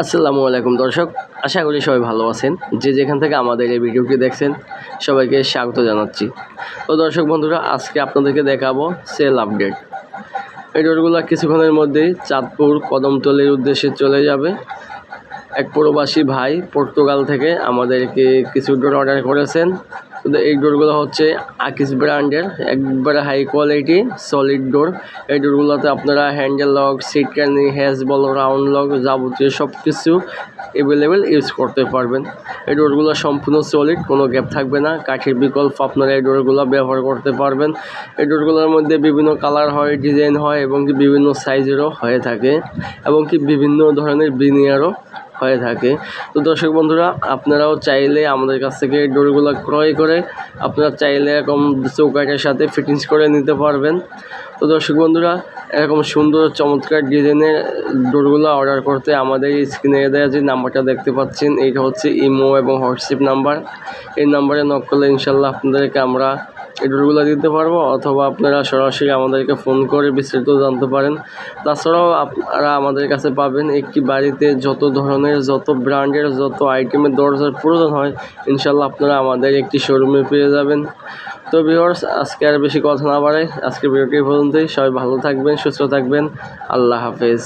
আসসালামু আলাইকুম দর্শক, আশা করি সবাই ভালো আছেন। যে যেখান থেকে আমাদের এই ভিডিওটি দেখছেন, সবাইকে স্বাগত জানাচ্ছি। তো দর্শক বন্ধুরা, আজকে আপনাদেরকে দেখাবো সেল আপডেট। এই ডোরগুলো কিছুক্ষণের মধ্যেই চাঁদপুর কদমতলির উদ্দেশ্যে চলে যাবে। এক প্রবাসী ভাই পর্তুগাল থেকে আমাদেরকে কিছু ডোর অর্ডার করেছেন। কিন্তু এই ডোরগুলো হচ্ছে আকিস ব্র্যান্ডের একবারে হাই কোয়ালিটি সলিড ডোর এই ডোরগুলোতে আপনারা হ্যান্ডেল লক সিট ক্যানি হ্যাজ বল রাউন্ড লক যাবতীয় সব কিছু অ্যাভেলেবেল ইউজ করতে পারবেন। এই ডোরগুলো সম্পূর্ণ সলিড কোনো গ্যাপ থাকবে না। কাঠের বিকল্প আপনারা এই ডোরগুলো ব্যবহার করতে পারবেন। এই ডোরগুলোর মধ্যে বিভিন্ন কালার হয় ডিজাইন হয় এবং কি বিভিন্ন সাইজেরও হয়ে থাকে এবং কি বিভিন্ন ধরনের বিনিয়ারও হয়ে থাকে। তো দর্শক বন্ধুরা, আপনারাও চাইলে আমাদের কাছ থেকে ডোরগুলো ক্রয় করে আপনারা চাইলে এরকম চৌকাঠের সাথে ফিটিংস করে নিতে পারবেন। তো দর্শক বন্ধুরা, এরকম সুন্দর চমৎকার ডিজাইনের ডোরগুলো অর্ডার করতে আমাদের স্ক্রিনে দেওয়া যে নাম্বারটা দেখতে পাচ্ছেন এইটা হচ্ছে ইমো এবং হোয়াটসঅ্যাপ নাম্বার এই নাম্বারে নক করলে ইনশাল্লাহ আপনাদেরকে আমরা এই দিতে পারব, অথবা আপনারা সরাসরি আমাদেরকে ফোন করে বিস্তারিত জানতে পারেন। তাছাড়াও আপনারা আমাদের কাছে পাবেন একটি বাড়িতে যত ধরনের, যত ব্র্যান্ডের, যত আইটেমের দরজার প্রয়োজন হয়, ইনশাল্লাহ আপনারা আমাদের একটি শোরুমে পেয়ে যাবেন। তো ভিউয়ার্স, আজকে আর বেশি কথা না বাড়াই আজকে ভিডিওটি পর্যন্তই। সবাই ভালো থাকবেন, সুস্থ থাকবেন। আল্লাহ হাফেজ।